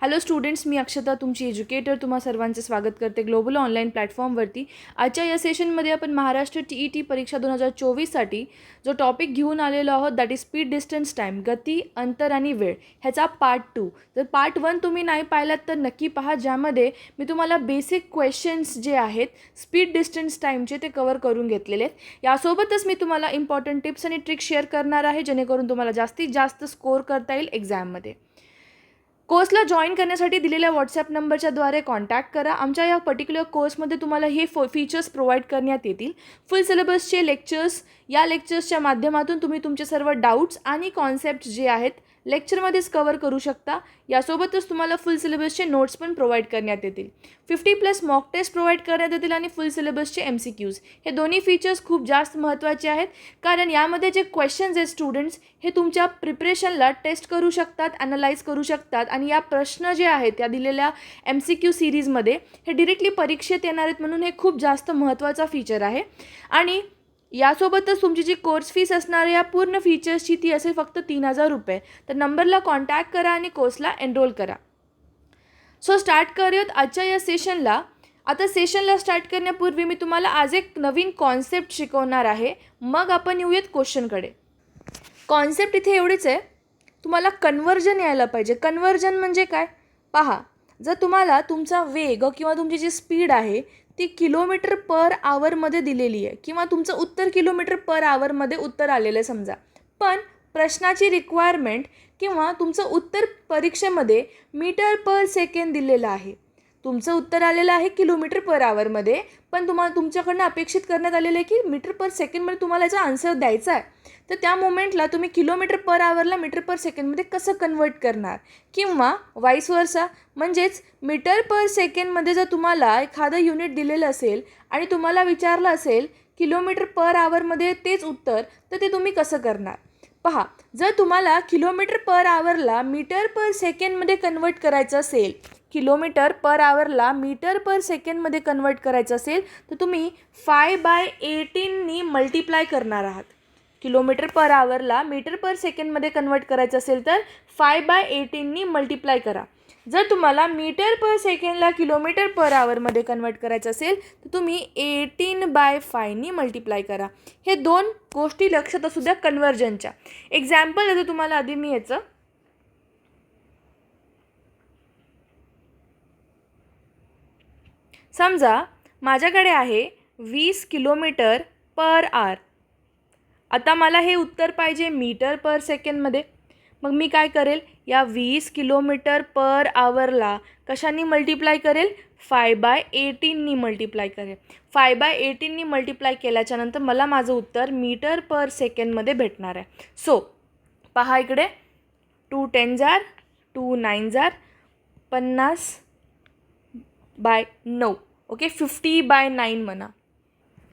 Hello students मी अक्षता तुमची educator तुम्हा सर्वांचे स्वागत करते ग्लोबल ऑनलाईन प्लॅटफॉर्मवरती आजच्या या सेशनमध्ये आपण महाराष्ट्र टी ई टी परीक्षा दोन हजार चोवीससाठी जो टॉपिक घेऊन आलेलो आहोत that is speed distance time गती अंतर आणि वेळ ह्याचा पार्ट टू जर पार्ट वन तुम्ही नाही पाहिलात तर नक्की पहा ज्यामध्ये मी तुम्हाला बेसिक क्वेश्चन्स जे आहेत स्पीड डिस्टन्स टाईमचे ते कवर करून घेतलेले आहेत. यासोबतच मी तुम्हाला important tips and tricks share करणार आहे जेणेकरून तुम्हाला जास्तीत जास्त स्कोर करता येईल एक्झाममध्ये कोर्सला जॉईन करण्यासाठी दिलेल्या व्हॉट्सॲप नंबरच्याद्वारे कॉन्टॅक्ट करा. आमच्या या पर्टिक्युलर कोर्समध्ये तुम्हाला हे फो फीचर्स प्रोव्हाइड करण्यात येतील. फुल सिलेबसचे लेक्चर्स या लेक्चर्सच्या माध्यमातून तुम्ही तुमचे सर्व डाऊट्स आणि कॉन्सेप्ट जे आहेत लेक्चरमध्येच कवर करू शकता. यासोबतच तुम्हाला फुल सिलेबसचे नोट्स पण प्रोव्हाइड करण्यात येतील. Fifty plus mock test provide करण्यात येतील आणि फुल सिलेबसचे एम सी क्यूज हे दोन्ही फीचर्स खूप जास्त महत्त्वाचे आहेत कारण यामध्ये जे क्वेश्चन्स आहेत स्टुडंट्स हे तुमच्या प्रिपरेशनला टेस्ट करू शकतात ॲनालाइज करू शकतात आणि या प्रश्न जे आहेत या दिलेल्या एम सी क्यू सिरीजमध्ये हे डिरेक्टली परीक्षेत येणार आहेत म्हणून हे खूप जास्त महत्त्वाचा फीचर आहे. आणि यासोबतच तुमची जी कोर्स फीस असणार आहे या पूर्ण फीचर्सची ती असेल फक्त तीन हजार रुपये. तर नंबरला कॉन्टॅक्ट करा आणि कोर्सला एनरोल करा. सो स्टार्ट करूयात आजच्या या सेशनला आता सेशनला स्टार्ट करण्यापूर्वी मी तुम्हाला आज एक नवीन कॉन्सेप्ट शिकवणार आहे. मग आपण येऊयात क्वेश्चनकडे कॉन्सेप्ट इथे एवढीच आहे. तुम्हाला कन्वर्जन यायला पाहिजे. कन्वर्जन म्हणजे काय? पहा जर तुम्हाला तुमचा वेग किंवा तुमची जी स्पीड आहे ती किलोमीटर पर आवरमध्ये दिलेली आहे. किंवा तुमचं उत्तर किलोमीटर पर आवरमध्ये उत्तर आलेलं आहे समजा. पण प्रश्नाची रिक्वायरमेंट किंवा तुमचं उत्तर परीक्षेमध्ये मीटर पर सेकंड दिलेलं आहे. तुमचं उत्तर आलेलं आहे किलोमीटर पर आवरमध्ये पण तुम्हाला तुमच्याकडनं अपेक्षित करण्यात आलेलं आहे की मीटर पर सेकंडमध्ये तुम्हाला याचा आन्सर द्यायचा आहे तर त्या मोमेंटला तुम्ही किलोमीटर पर आवरला मीटर पर सेकंडमध्ये कसं कन्वर्ट करणार? किंवा वाईस वर्सा म्हणजेच मीटर पर सेकंडमध्ये जर तुम्हाला एखादं युनिट दिलेलं असेल आणि तुम्हाला विचारलं असेल किलोमीटर पर आवरमध्ये तेच उत्तर तर ते तुम्ही कसं करणार? पहा जर तुम्हाला किलोमीटर पर आवरला मीटर पर सेकंडमध्ये कन्वर्ट करायचं असेल किलोमीटर पर आवरला मीटर पर सेकंडमध्ये कन्वर्ट करायचं असेल तर तुम्ही फाय बाय एटीननी मल्टिप्लाय करणार आहात. किलोमीटर पर आवरला मीटर पर सेकंडमध्ये कन्वर्ट करायचं असेल तर फाय बाय एटीननी मल्टिप्लाय करा. जर तुम्हाला मीटर पर सेकंडला किलोमीटर पर आवरमध्ये कन्वर्ट करायचं असेल तर तुम्ही एटीन बाय फायनी मल्टिप्लाय करा. हे दोन गोष्टी लक्षात असू द्या कन्वर्जनच्या. एक्झाम्पल देतो तुम्हाला आधी मी याचं समजा माझ्याकडे आहे वीस किलोमीटर पर आर. आता मला हे उत्तर पाहिजे मीटर पर सेकंडमध्ये. मग मी काय करेल? या वीस किलोमीटर पर आवरला कशाने मल्टिप्लाय करेल? फाय बाय एटीननी मल्टिप्लाय करेल. फाय बाय एटीननी मल्टिप्लाय केल्याच्यानंतर मला माझं उत्तर मीटर पर सेकंडमध्ये भेटणार आहे. सो पहा इकडे. टू टेन जार टू नाईन जार पन्नास बाय नऊ. ओके फिफ्टी बाय नाईन म्हणा.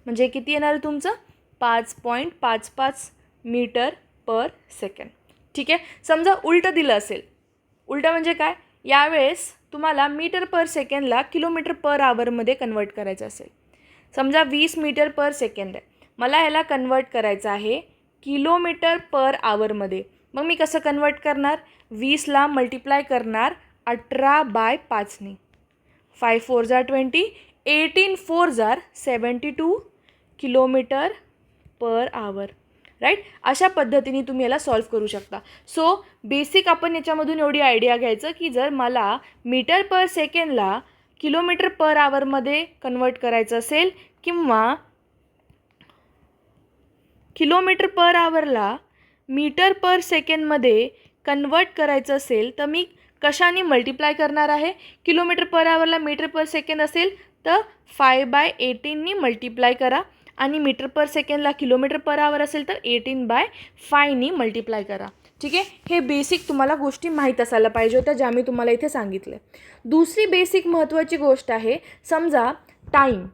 म्हणजे किती येणार तुमचं? पाच पॉईंट पाच पाच मीटर पर सेकंड. ठीक आहे? समजा उलटं दिलं असेल. उलटं म्हणजे काय? यावेळेस तुम्हाला मीटर पर सेकंडला किलोमीटर पर आवरमध्ये कन्वर्ट करायचं असेल. समजा वीस मीटर पर सेकंड आहे. मला ह्याला कन्वर्ट करायचं आहे किलोमीटर पर आवरमध्ये. मग मी कसं कन्वर्ट करणार? वीसला मल्टिप्लाय करणार अठरा बाय पाचने. फाय फोर जा ट्वेंटी एटीन फोर जार seventy two kilometer per hour right अशा पद्धतीने तुम्ही याला सॉल्व करू शकता. सो बेसिक आपण याच्यामधून एवढी आयडिया घ्यायचं की जर मला मीटर पर सेकंडला किलोमीटर पर आवरमध्ये कन्वर्ट करायचं असेल किंवा किलोमीटर पर आवरला मीटर पर सेकंडमध्ये कन्वर्ट करायचं असेल तर मी कशाने मल्टिप्लाय करणार आहे? किलोमीटर पर आवरला मीटर पर सेकंड असेल तर फाय बाय एटीननी मल्टिप्लाय करा. आणि मीटर पर सेकंडला किलोमीटर पर आवर असेल तर एटीन बाय फायनी मल्टिप्लाय करा. ठीक आहे? हे बेसिक तुम्हाला गोष्टी माहीत असायला पाहिजे होत्या ज्या मी तुम्हाला इथे सांगितले. दुसरी बेसिक महत्त्वाची गोष्ट आहे समजा टाईम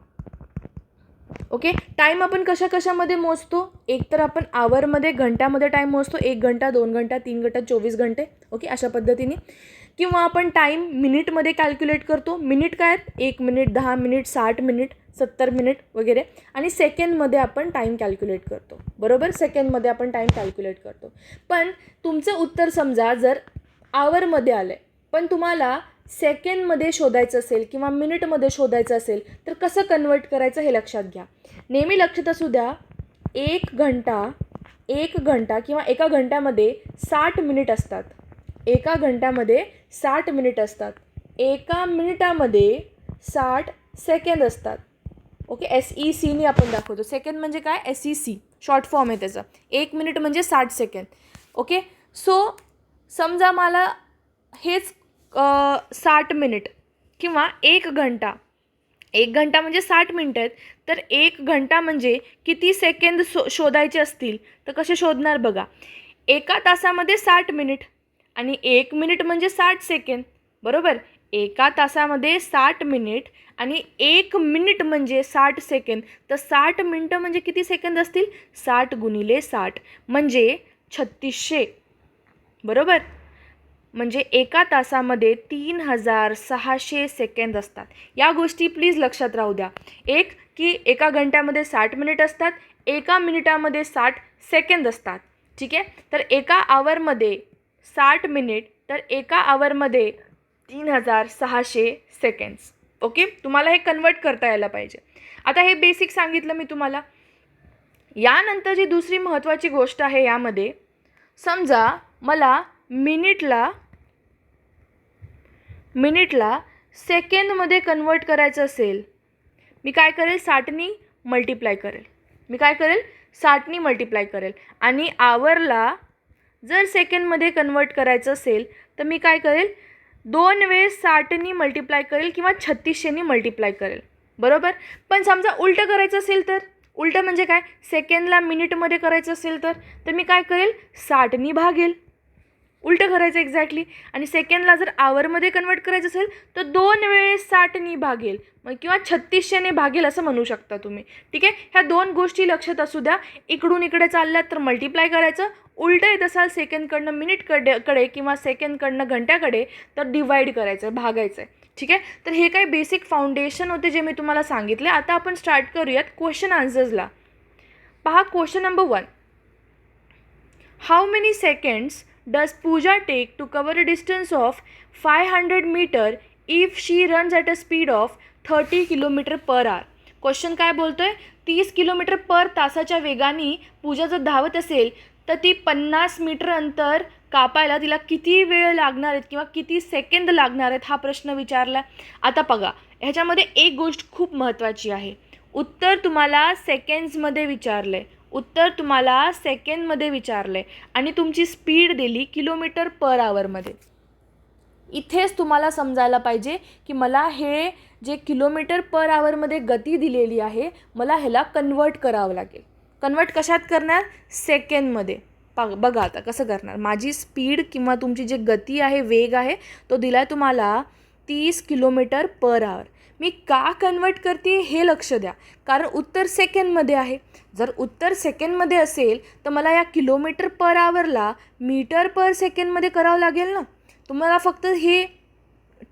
ओके टाईम आपण कशा कशामध्ये मोजतो? एक तर आपण आवरमध्ये घंट्यामध्ये टाईम मोजतो. एक घंटा दोन घंटा तीन घंटा चोवीस घंटे. ओके अशा पद्धतीने. किंवा आपण टाईम मिनिटमध्ये कॅल्क्युलेट करतो. मिनिट काय? आहेत एक मिनिट दहा मिनिट साठ मिनिट सत्तर मिनिट वगैरे. आणि सेकंडमध्ये आपण टाईम कॅल्क्युलेट करतो. बरोबर? सेकंडमध्ये आपण टाईम कॅल्क्युलेट करतो. पण तुमचं उत्तर समजा जर आवरमध्ये आलं आहे पण तुम्हाला सेकंडमध्ये शोधायचं असेल किंवा मिनिटमध्ये शोधायचं असेल तर कसं कन्वर्ट करायचं हे लक्षात घ्या. नेहमी लक्षात असू द्या एक घंटा एक घंटा किंवा एका घंट्यामध्ये साठ मिनिट असतात. एका घंट्यामध्ये साठ मिनिट असतात. एका मिनिटामध्ये साठ सेकंद असतात. ओके? एस ई सीनी आपण दाखवतो. सेकंड म्हणजे काय? S E C short form आहे त्याचा. एक मिनिट म्हणजे साठ सेकंद. ओके? सो समजा मला हेच साठ मिनिट किंवा एक घंटा एक घंटा म्हणजे साठ मिनटं आहेत तर एक घंटा म्हणजे किती सेकंद शो शोधायचे असतील तर कसे शोधणार बघा. एका तासामध्ये साठ मिनिट. आणि एक मिनिट म्हणजे साठ सेकंद बरोबर? एका तासामध्ये साठ मिनिट आणि एक मिनिट म्हणजे साठ सेकंद. तर साठ मिनटं म्हणजे किती सेकंद असतील? साठ गुणिले साठ म्हणजे छत्तीसशे बरोबर? म्हणजे एका तासामध्ये तीन हजार सहाशे सेकंद असतात. या गोष्टी प्लीज लक्षात राहू द्या. एक की एका घंट्यामध्ये साठ मिनिट असतात एका मिनिटामध्ये साठ सेकंद असतात. ठीक आहे? तर एका आवरमध्ये साठ मिनिट तर एका आवरमध्ये तीन हजार सहाशे सेकंड्स ओके तुम्हाला हे कन्वर्ट करता यायला पाहिजे. आता हे बेसिक सांगितलं मी तुम्हाला. यानंतर जी दुसरी महत्त्वाची गोष्ट आहे यामध्ये समजा मला मिनिटला मिनिटला सेकंडमध्ये कन्वर्ट करायचं असेल मी काय करेल? साठनी मल्टिप्लाय करेल. मी काय करेल? साठनी मल्टिप्लाय करेल. आणि आवरला जर सेकंडमध्ये कन्वर्ट करायचं असेल तर मी काय करेल? दोन वेळेस साठनी मल्टिप्लाय करेल किंवा छत्तीसशेनी मल्टिप्लाय करेल. बरोबर? पण समजा उलटं करायचं असेल तर? उलटं म्हणजे काय? सेकंडला मिनिटमध्ये करायचं असेल तर? तर मी काय करेल? साठनी भागेल. उलटं करायचं एक्झॅक्टली आणि सेकंडला जर आवरमध्ये कन्वर्ट करायचं असेल तर दोन वेळेस साठनी भागेल. मग किंवा छत्तीसशेने भागेल असं म्हणू शकता तुम्ही. ठीक आहे? ह्या दोन गोष्टी लक्षात असू द्या. इकडून इकडे चालल्यात तर मल्टिप्लाय करायचं. उलटं येत असाल सेकंडकडनं मिनिटकडे कडे किंवा सेकंडकडनं घंट्याकडे तर डिवाईड करायचं आहे भागायचं आहे ठीक आहे? तर हे काही बेसिक फाउंडेशन होते जे मी तुम्हाला सांगितले. आता आपण स्टार्ट करूयात क्वेश्चन आन्सर्सला पहा question number one how many seconds does Pooja take to cover a distance of five hundred meter if she runs at a speed of thirty kilometer per hour question काय बोलतो आहे तीस kilometre पर तासाच्या वेगाने पूजा जर धावत असेल तर ती पन्नास मीटर अंतर कापायला तिला किती वेळ लागणार आहेत किंवा किती सेकंद लागणार आहेत हा प्रश्न विचारला. आता बघा ह्याच्यामध्ये एक गोष्ट खूप महत्त्वाची आहे. उत्तर तुम्हाला सेकंड्समध्ये विचारलं आहे उत्तर तुम्हाला सेकंडमध्ये विचारलं आहे आणि तुमची स्पीड दिली किलोमीटर पर आवरमध्ये इथेच तुम्हाला समजायला पाहिजे की मला हे जे किलोमीटर पर आवरमध्ये गती दिलेली आहे मला ह्याला कन्वर्ट करावं लागेल. कन्वर्ट कशात करणार? सेकंडमध्ये. पा बघा आता कसं करणार. माझी स्पीड किंवा तुमची जी गती आहे वेग आहे तो दिला आहे तुम्हाला तीस किलोमीटर पर आवर. मी का कन्वर्ट करते हे लक्ष द्या. कारण उत्तर सेकंडमध्ये आहे. जर उत्तर सेकंडमध्ये असेल तर मला या किलोमीटर पर आवरला मीटर पर सेकंडमध्ये करावं लागेल ना? तुम्हाला फक्त हे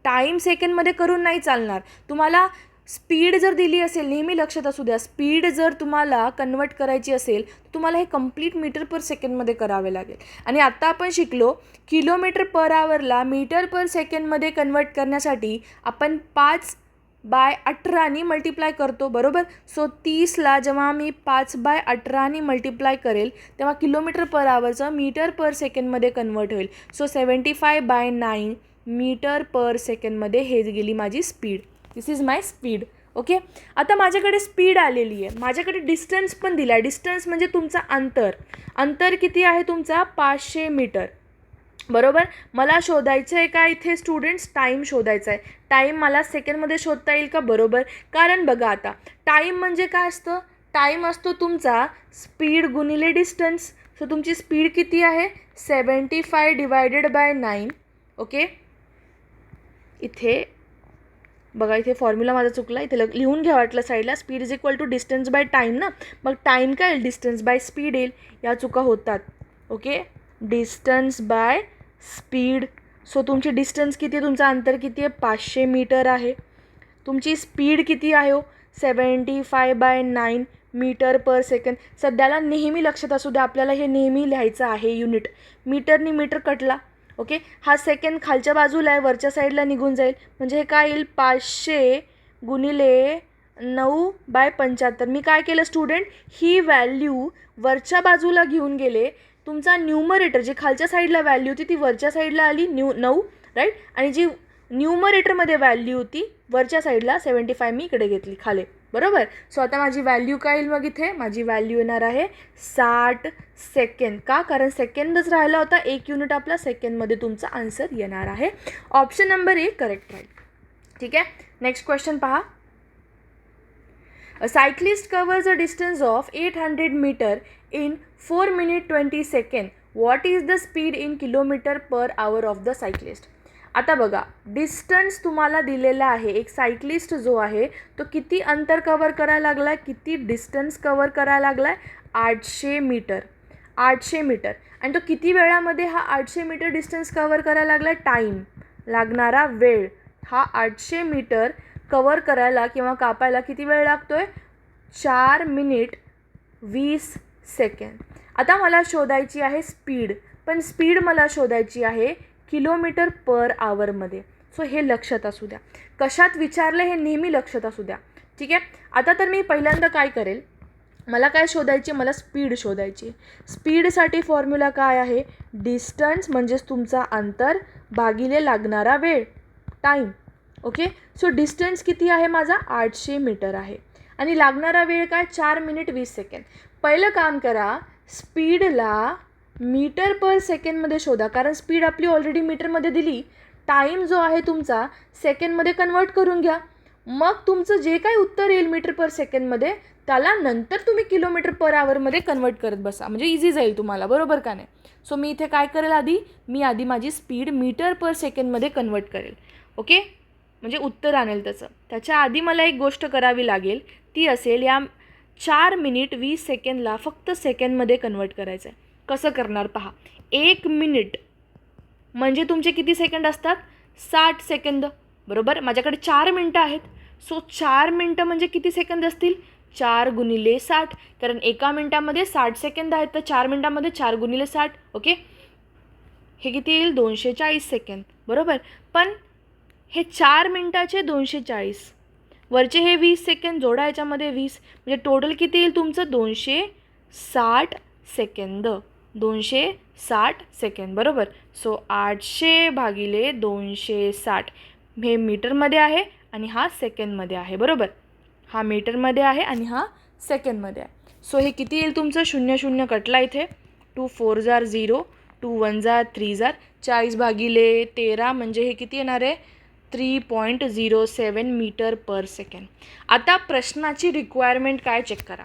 टाईम सेकंडमध्ये करून नाही चालणार. तुम्हाला स्पीड जर दिली असेल नेहमी लक्षात असू द्या स्पीड जर तुम्हाला कन्वर्ट करायची असेल तर तुम्हाला हे कंप्लीट मीटर पर सेकंडमध्ये करावे लागेल. आणि आत्ता आपण शिकलो किलोमीटर पर आवरला मीटर पर सेकंडमध्ये कन्वर्ट करण्यासाठी आपण पाच बाय अठरानी मल्टिप्लाय करतो बरोबर? सो तीसला जेव्हा मी पाच बाय अठरानी मल्टिप्लाय करेल तेव्हा किलोमीटर पर आवरचं मीटर पर सेकंडमध्ये कन्वर्ट होईल. So seventy five by nine meter per सेकंडमध्ये हे गेली माझी speed. This is my speed okay आता माझ्याकडे स्पीड आलेली आहे. माझ्याकडे डिस्टन्स पण दिला आहे डिस्टन्स म्हणजे तुमचा अंतर. अंतर किती आहे तुमचा? पाचशे मीटर बरोबर? मला शोधायचं आहे का इथे स्टुडंट्स टाईम शोधायचा आहे. टाईम मला सेकंडमध्ये शोधता येईल का? बरोबर. कारण बघा आता टाईम म्हणजे काय असतं? टाईम असतो तुमचा स्पीड गुणिले डिस्टन्स सो तुमची स्पीड किती आहे? Seventy five divided by nine okay इथे बघा इथे फॉर्म्युला माझा चुकला. इथे ल- लिहून घ्या वाटलं साईडला speed is equal to distance by time ना? मग टाईम काय? येईल डिस्टन्स बाय स्पीड येईल. या चुका होतात. Okay distance by speed so तुमची डिस्टन्स किती आहे? तुमचं अंतर किती आहे? पाचशे मीटर आहे. तुमची स्पीड किती आहे हो? Seventy five by nine meter per second सध्याला नेहमी लक्षात असू द्या आपल्याला हे नेहमी लिहायचं आहे युनिट मीटरनी मीटर कटला. ओके? हा सेकंड खालच्या बाजूला आहे वरच्या साईडला निघून जाईल. म्हणजे हे काय येईल? पाचशे गुणिले नऊ बाय पंच्याहत्तर. मी काय केलं स्टुडंट ही व्हॅल्यू वरच्या बाजूला घेऊन गेले. तुमचा न्यूमरेटर जी खालच्या साईडला व्हॅल्यू होती ती वरच्या साईडला आली न्यू नऊ राईट आणि जी न्यूमरेटरमध्ये व्हॅल्यू होती वरच्या साईडला सेवन्टी फाय मी इकडे घेतली खाली. बरोबर? सो आता माझी व्हॅल्यू काय येईल मग इथे? माझी व्हॅल्यू येणार आहे साठ सेकंद का? कारण सेकंदच राहिला होता एक युनिट आपला सेकंदमध्ये तुमचा आन्सर येणार आहे. ऑप्शन नंबर ए करेक्ट राहील ठीक आहे? नेक्स्ट क्वेश्चन पहा. Cyclist covers a distance of eight hundred meter in four minute twenty second what is the speed in kilometer per hour of the cyclist आता बघा distance तुम्हाला दिलेला आहे एक सायक्लिस्ट जो आहे तो किती अंतर कवर करायला लागला आहे किती डिस्टन्स कवर करायला लागला आहे आठशे मीटर आठशे मीटर आणि तो किती वेळामध्ये हा आठशे मीटर डिस्टन्स कवर करायला लागला आहे टाईम लागणारा वेळ. हा आठशे मीटर कवर करायला किंवा कापायला किती वेळ लागतो आहे चार मिनिट वीस सेकंड आता मला शोधायची आहे स्पीड पण स्पीड मला शोधायची आहे किलोमीटर पर आवरमध्ये सो हे लक्षात असू द्या. कशात विचारलं हे नेहमी लक्षात असू द्या. ठीक आहे? आता तर मी पहिल्यांदा काय करेल? मला काय शोधायची मला स्पीड शोधायची स्पीडसाठी फॉर्म्युला काय आहे? डिस्टन्स म्हणजेच तुमचा अंतर भागिले लागणारा वेळ. Time okay? सो डिस्टन्स किती आहे माझा? आठशे मीटर आहे. आणि लागणारा वेळ काय? चार मिनिट वीस सेकंड पहिलं काम करा स्पीडला मीटर पर सेकंडमध्ये शोधा. कारण स्पीड आपली ऑलरेडी मीटरमध्ये दिली. टाईम जो आहे तुमचा सेकंडमध्ये कन्वर्ट करून घ्या. मग तुमचं जे काही उत्तर येईल मीटर पर सेकंडमध्ये त्याला नंतर तुम्ही किलोमीटर पर आवरमध्ये कन्वर्ट करत बसा. म्हणजे इझी जाईल तुम्हाला बरोबर का नाही? सो मी इथे काय करेल आधी? मी आधी माझी स्पीड मीटर पर सेकंडमध्ये कन्वर्ट करेल. ओके म्हणजे उत्तर आणेल त्याचं. त्याच्या आधी मला एक गोष्ट करावी लागेल. ती असेल या चार मिनिट वीस सेकंडला फक्त सेकंडमध्ये कन्वर्ट करायचं आहे कसं करणार? पहा एक मिनिट म्हणजे तुमचे किती सेकंड असतात? साठ सेकंद बरोबर? माझ्याकडे चार मिनटं आहेत. सो चार मिनटं म्हणजे किती सेकंद असतील? चार गुणिले साठ. कारण एका मिनटामध्ये साठ सेकंद आहेत तर चार मिनटामध्ये चार गुणिले साठ. ओके हे किती येईल? दोनशे चाळीस सेकंद बरोबर? पण हे चार मिनटाचे दोनशे चाळीस. वरचे हे वीस सेकंद जोडा याच्यामध्ये वीस. म्हणजे टोटल किती येईल तुमचं? दोनशे साठ सेकंद दोनशे साठ सेकंद बरोबर? सो आठशे भागिले दोनशे साठ हे मीटरमध्ये आहे आणि हा सेकंडमध्ये आहे बरोबर? हा मीटरमध्ये आहे आणि हा सेकंडमध्ये आहे. सो हे किती येईल तुमचं? शून्य शून्य कटला इथे. टू फोर जार झिरो टू वन जार थ्री जार. चाळीस भागिले तेरा म्हणजे हे किती येणार आहे? Three point zero seven meter per second आता प्रश्नाची रिक्वायरमेंट काय चेक करा?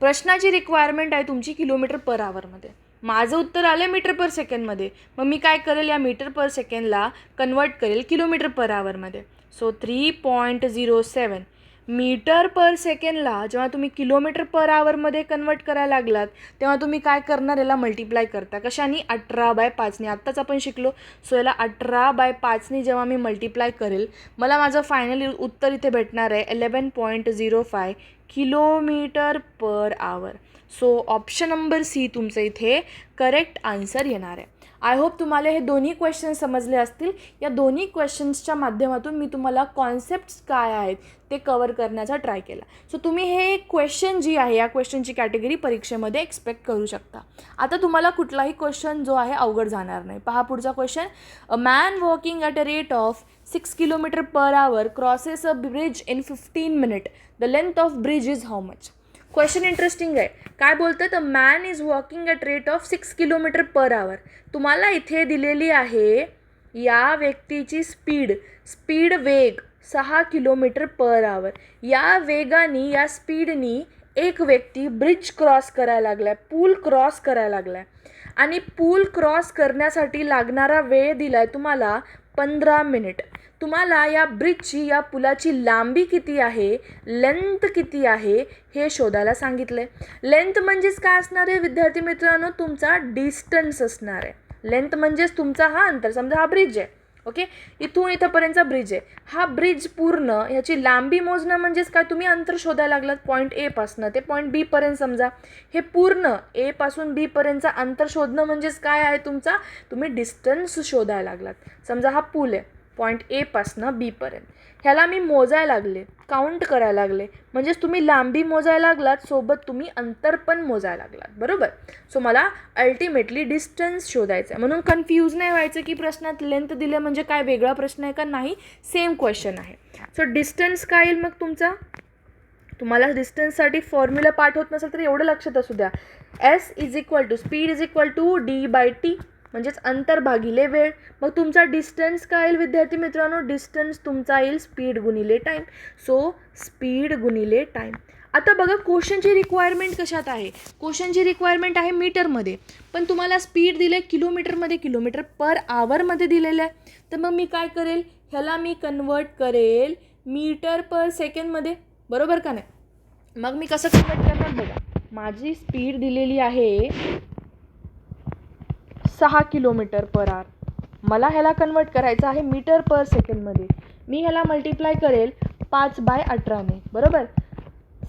प्रश्नाची रिक्वायरमेंट आहे तुमची किलोमीटर पर आवरमध्ये माझं उत्तर आलं आहे मीटर पर सेकंडमध्ये मग मी काय करेल या मीटर पर सेकंडला कन्वर्ट करेल kilometre per आवरमध्ये so three point zero seven meter per सेकंडला जेव्हा तुम्ही किलोमीटर पर आवरमध्ये कन्वर्ट करायला लागलात तेव्हा तुम्ही काय करणार? याला मल्टिप्लाय करता. कशाने? अठरा बाय पाचने. आत्ताच आपण शिकलो. सो याला अठरा बाय पाचने जेव्हा मी मल्टिप्लाय करेल मला माझं फायनल उत्तर इथे भेटणार आहे eleven point zero five kilometer per hour so option number C तुमचं इथे करेक्ट आन्सर येणार आहे. आय होप तुम्हाला हे दोन्ही क्वेश्चन समजले असतील. या दोन्ही क्वेश्चन्सच्या माध्यमातून मी तुम्हाला कॉन्सेप्ट्स काय आहेत ते कवर करण्याचा ट्राय केला. सो तुम्ही हे क्वेश्चन जी आहे या क्वेश्चनची कॅटेगरी परीक्षेमध्ये एक्सपेक्ट करू शकता. आता तुम्हाला कुठलाही क्वेश्चन जो आहे अवघड जाणार नाही. पहा पुढचा question a man walking at a rate of six kilometer per hour crosses a bridge in fifteen minute the length of bridge is how much question interesting आहे. काय बोलतं तर man is walking at rate of six kilometer per hour. तुम्हाला इथे दिलेली आहे या व्यक्तीची स्पीड. स्पीड वेग सहा किलोमीटर पर आवर. या वेगाने या स्पीडनी एक व्यक्ती ब्रिज क्रॉस करायला लागला आहे पूल क्रॉस करायला लागला आहे आणि पूल क्रॉस करण्यासाठी लागणारा वेळ दिला आहे तुम्हाला पंधरा मिनिट. तुम्हाला या ब्रिजची या पुलाची लांबी किती आहे? लेंथ किती आहे? हे शोधायला सांगितलं आहे लेंथ म्हणजेच काय असणार आहे? विद्यार्थी मित्रांनो तुमचा डिस्टन्स असणार आहे. लेंथ म्हणजेच तुमचा हा अंतर. समजा हा ब्रिज आहे. ओके? इथून इथंपर्यंतचा ब्रिज आहे. हा ब्रिज पूर्ण ह्याची लांबी मोजणं म्हणजेच काय? तुम्ही अंतर शोधायला लागलात पॉईंट एपासनं ते पॉईंट बीपर्यंत समजा. हे पूर्ण एपासून बीपर्यंतचा अंतर शोधणं म्हणजेच काय आहे तुमचा? तुम्ही डिस्टन्स शोधायला लागलात. समजा हा पूल आहे. पॉईंट एपासनं बीपर्यंत ह्याला मी मोजायला लागले काउंट करायला लागले. म्हणजेच तुम्ही लांबी मोजायला लागलात सोबत तुम्ही अंतर पण मोजायला लागलात. बरोबर? सो मला अल्टिमेटली डिस्टन्स शोधायचं आहे म्हणून कन्फ्यूज नाही व्हायचं की प्रश्नात लेंथ दिले म्हणजे काय वेगळा प्रश्न आहे का? नाही सेम क्वेश्चन आहे. सो डिस्टन्स काय येईल मग तुमचा? तुम्हाला डिस्टन्ससाठी फॉर्म्युला पाठ होत नसेल तर एवढं लक्षात असू द्या. S is equal to speed is equal to D by T म्हणजेच अंतर भागिले वेळ. मग तुमचा डिस्टन्स काय येईल विद्यार्थी मित्रांनो? डिस्टन्स तुमचा येईल स्पीड गुणिले टाईम सो स्पीड गुणिले टाईम आता बघा क्वेश्चनची रिक्वायरमेंट कशात आहे? क्वेश्चनची रिक्वायरमेंट आहे मीटरमध्ये पण तुम्हाला स्पीड दिले किलोमीटरमध्ये किलोमीटर पर आवरमध्ये दिलेलं आहे. तर मग मी काय करेल? ह्याला मी कन्वर्ट करेल मीटर पर सेकंडमध्ये बरोबर का नाही? मग मी कसं कन्वर्ट करणार बघा. माझी स्पीड दिलेली आहे सहा किलोमीटर पर आर मला ह्याला कन्वर्ट करायचं आहे मीटर पर सेकंडमध्ये मी ह्याला मल्टिप्लाय करेल पाच बाय अठराने बरोबर?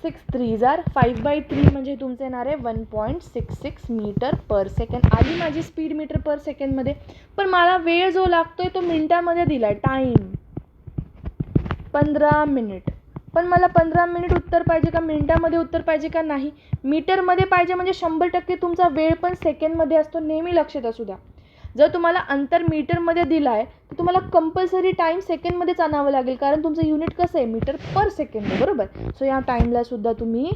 सिक्स थ्री जार फाईव्ह बाय थ्री म्हणजे तुमचे येणार आहे one point six six meter per second आली माझी स्पीड मीटर पर सेकंडमध्ये पण मला वेळ जो लागतो आहे तो मिनटामध्ये दिला आहे टाईम पंधरा मिनिट पण मला पंधरा मिनिट उत्तर पाहिजे का? मिनिटामध्ये उत्तर पाहिजे का? नाही. मीटरमध्ये पाहिजे म्हणजे शंभर टक्के तुमचा वेळ पण सेकंडमध्ये असतो नेहमी लक्षात असू द्या. जर तुम्हाला अंतर मीटरमध्ये दिला आहे तर तुम्हाला कंपल्सरी टाईम सेकंडमध्येच आणावं लागेल कारण तुमचं युनिट कसं आहे? मीटर पर सेकंड बरोबर? सो या टाईमलासुद्धा तुम्ही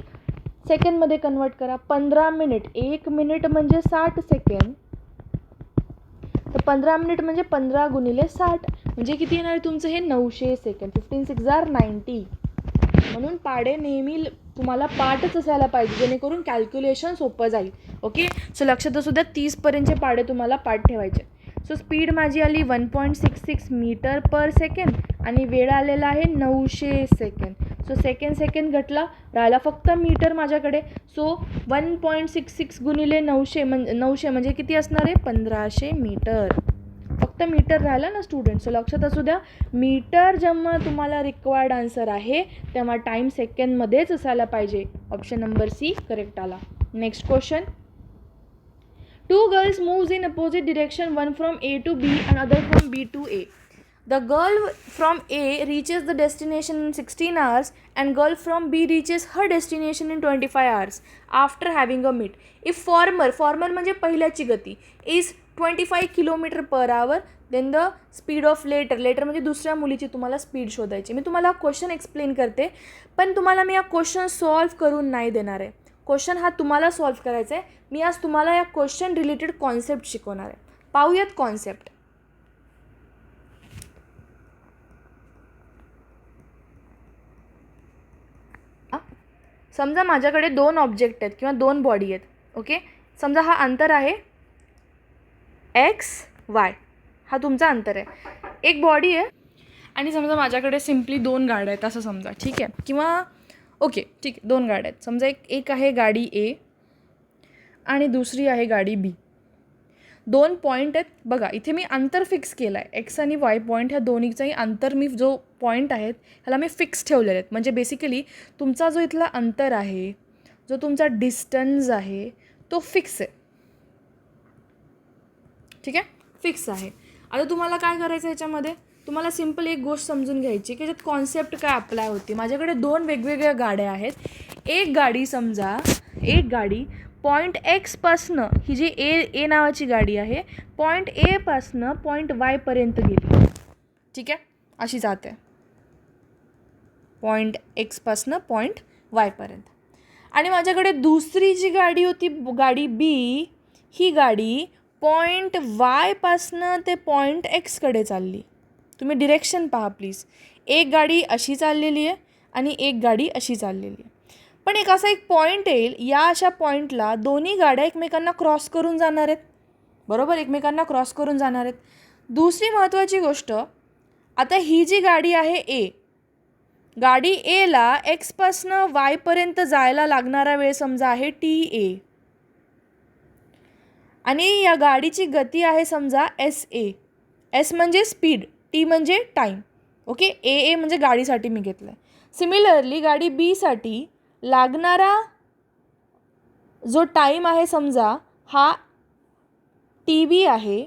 सेकंडमध्ये कन्वर्ट करा. पंधरा मिनिट एक मिनिट म्हणजे साठ सेकंड. तर पंधरा मिनिट म्हणजे पंधरा गुणिले साठ. म्हणजे किती येणार आहे तुमचं? हे नऊशे second. Fifteen six are ninety म्हणून पाडे नेहमी ल- तुम्हाला पाठच असायला पाहिजे जेणेकरून कॅल्क्युलेशन सोपं जाईल. ओके सो लक्षात असू द्या तीसपर्यंतचे पाडे तुम्हाला पाठ ठेवायचे. सो स्पीड माझी आली one point six six metre per second आणि वेळ आलेला आहे नऊशे सेकंड सो सेकंड सेकंड घटला राहिला फक्त मीटर माझ्याकडे. So one point six six गुणिले नऊशे म्हणजे नऊशे म्हणजे किती असणार आहे? पंधराशे मीटर फक्त मीटर राहिलं ना स्टुडंट सो लक्षात असू द्या मीटर जेव्हा तुम्हाला रिक्वायर्ड आन्सर आहे तेव्हा टाईम सेकंडमध्येच असायला पाहिजे. ऑप्शन नंबर सी करेक्ट आला. Next question two girls moves in opposite direction one from A to B and other from B to A The girl from A reaches the destination in 16 hours and girl from B reaches her destination in 25 hours after having a meet. If former, former म्हणजे पहिल्याची गती. Is 25 kilometre per hour then the speed of latter latter म्हणजे दुसऱ्या मुलीची तुम्हाला speed शोधायची. मी तुम्हाला question explain करते पण तुम्हाला मी हा क्वेश्चन सॉल्व करून नाही देणार आहे. क्वेश्चन हा तुम्हाला सॉल्व करायचा आहे. मी आज तुम्हाला या क्वेश्चन रिलेटेड कॉन्सेप्ट शिकवणार आहे. पाहूयात कॉन्सेप्ट समजा माझ्याकडे दोन ऑब्जेक्ट आहेत किंवा दोन बॉडी आहेत ओके समजा हा अंतर आहे एक्स वाय. हा तुमचा अंतर आहे. एक बॉडी आहे. आणि समजा माझ्याकडे सिम्पली दोन गाड्या आहेत असं समजा. ठीक आहे? किंवा ओके ठीक आहे दोन गाड्या आहेत. समजा एक एक आहे गाडी ए आणि दुसरी आहे गाडी बी दोन पॉईंट आहेत. बघा इथे मी अंतर फिक्स केलं आहे एक्स आणि वाय पॉईंट ह्या दोन्हीचाही अंतर मी जो पॉईंट आहेत ह्याला मी फिक्स ठेवलेले आहेत. म्हणजे बेसिकली तुमचा जो इथला अंतर आहे जो तुमचा डिस्टन्स आहे तो फिक्स आहे. ठीक आहे? फिक्स आहे. आता तुम्हाला काय करायचं ह्याच्यामध्ये? तुम्हाला सिंपल एक गोष्ट समजून घ्यायची की ज्यात कॉन्सेप्ट काय अप्लाय होती. माझ्याकडे दोन वेगवेगळ्या गाड्या आहेत. एक गाडी समजा एक गाडी पॉईंट एक्सपासनं ही जी ए ए नावाची गाडी आहे पॉईंट एपासनं पॉईंट वायपर्यंत गेली. ठीक आहे? अशी जाते. पॉईंट एक्सपासनं पॉईंट वायपर्यंत आणि माझ्याकडे दुसरी जी गाडी होती गाडी बी ही गाडी पॉईंट वायपासनं ते पॉईंट एक्सकडे चालली. तुम्ही डिरेक्शन पहा प्लीज. एक गाडी अशी चाललेली आहे आणि एक गाडी अशी चाललेली आहे. पण एक असा एक पॉईंट येईल या अशा पॉईंटला दोन्ही गाड्या एकमेकांना क्रॉस करून जाणार आहेत. बरोबर? एकमेकांना क्रॉस करून जाणार आहेत. दुसरी महत्त्वाची गोष्ट आता ही जी गाडी आहे ए गाडी एला एक्सपासनं वायपर्यंत जायला लागणारा वेळ समजा आहे टी ए. आणि या गाडीची गती आहे समजा एस ए एस म्हणजे स्पीड टी म्हणजे टाईम ओके ए ए म्हणजे गाडीसाठी मी घेतलं आहे सिमिलरली गाडी बीसाठी लागणारा जो टाईम आहे समजा हा टी बी आहे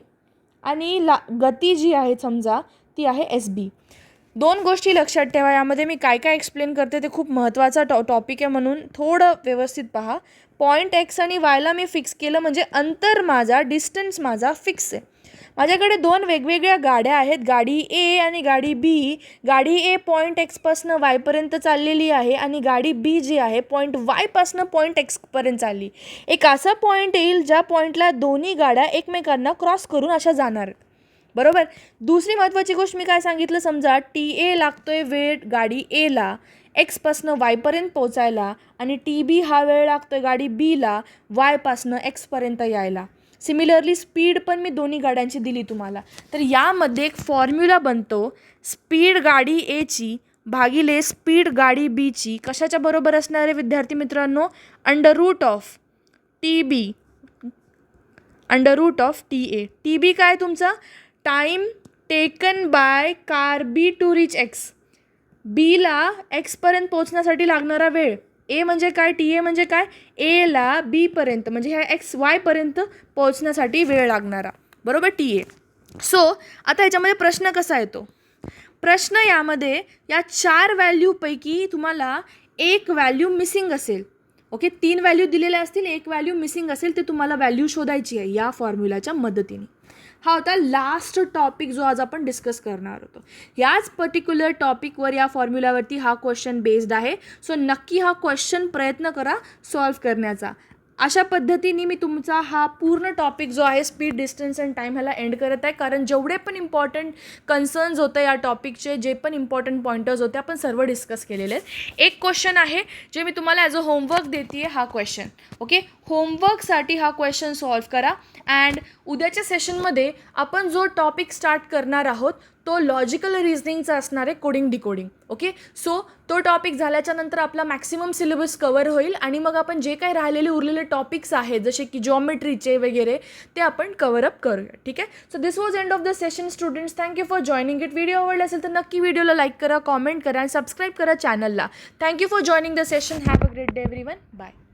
आणि ला गती जी आहे समजा ती आहे एस बी दोन गोष्टी लक्षात ठेवा. यामध्ये मी काय काय एक्सप्लेन करते ते खूप महत्त्वाचा टॉ टॉपिक आहे म्हणून थोडं व्यवस्थित पहा. पॉईंट एक्स आणि वायला मी फिक्स केलं म्हणजे अंतर माझा डिस्टन्स माझा फिक्स आहे. माझ्याकडे दोन वेगवेगळ्या गाड्या आहेत. गाडी ए आणि गाडी बी गाडी ए पॉईंट एक्सपासनं वायपर्यंत चाललेली आहे आणि गाडी बी जी आहे पॉईंट वायपासनं पॉईंट एक्सपर्यंत चालली. एक असा पॉईंट येईल ज्या पॉईंटला दोन्ही गाड्या एकमेकांना क्रॉस करून अशा जाणार. आहेत बरोबर? दुसरी महत्त्वाची गोष्ट मी काय सांगितलं? समजा टी ए लागतोय वेळ गाडी एला एक्सपासनं वायपर्यंत पोचायला आणि टी बी हा वेळ लागतोय गाडी बीला वायपासनं एक्सपर्यंत यायला. सिमिलरली स्पीड पण मी दोन्ही गाड्यांची दिली तुम्हाला. तर यामध्ये एक फॉर्म्युला बनतो स्पीड गाडी एची भागिले स्पीड गाडी बीची कशाच्या बरोबर असणारे विद्यार्थी मित्रांनो? Under root of T B under root of T A T B काय तुमचा? Time taken by car B to reach X बीला एक्सपर्यंत पोचण्यासाठी लागणारा वेळ. ए म्हणजे काय? टी ए म्हणजे काय? एला बीपर्यंत म्हणजे ह्या एक्स वायपर्यंत पोहोचण्यासाठी वेळ लागणारा. बरोबर? टी ए सो आता ह्याच्यामध्ये प्रश्न कसा येतो? प्रश्न यामध्ये या चार व्हॅल्यूपैकी तुम्हाला एक व्हॅल्यू मिसिंग असेल. ओके तीन व्हॅल्यू दिलेल्या असतील एक व्हॅल्यू मिसिंग असेल ते तुम्हाला व्हॅल्यू शोधायची आहे या फॉर्म्युलाच्या मदतीने. हा होता लास्ट टॉपिक जो आज आपण डिस्कस करणार होतो. याच पर्टिक्युलर टॉपिकवर या फॉर्म्युलावरती हा क्वेश्चन बेस्ड आहे. सो नक्की हा क्वेश्चन प्रयत्न करा सॉल्व करण्याचा. अशा पद्धतीने मी तुमचा हा पूर्ण टॉपिक जो आहे स्पीड डिस्टन्स अँड टाईम ह्याला एंड करत आहे. कारण जेवढे पण इम्पॉर्टंट कन्सर्न्स होते या टॉपिकचे जे पण इम्पॉर्टंट पॉईंटर्स होते आपण सर्व डिस्कस केलेले आहेत. एक क्वेश्चन आहे जे मी तुम्हाला ॲज अ होमवर्क देते हा क्वेश्चन ओके होमवर्कसाठी हा क्वेश्चन सॉल्व करा. अँड उद्याच्या सेशनमध्ये आपण जो टॉपिक स्टार्ट करणार आहोत तो लॉजिकल रिझनिंगचा असणार आहे कोडिंग डिकोडिंग ओके सो तो टॉपिक झाल्याच्यानंतर आपला मॅक्सिमम सिलेबस कवर होईल आणि मग आपण जे काही राहिलेले उरलेले टॉपिक्स आहेत जसे की जॉमेट्रीचे वगैरे ते आपण कवरअप करूया ठीक आहे? So this was end of the session students thank you for joining it video आवडला असेल तर नक्की व्हिडिओला लाईक करा कॉमेंट करा आणि सबस्क्राईब करा चॅनलला thank you for joining the session have a great day everyone bye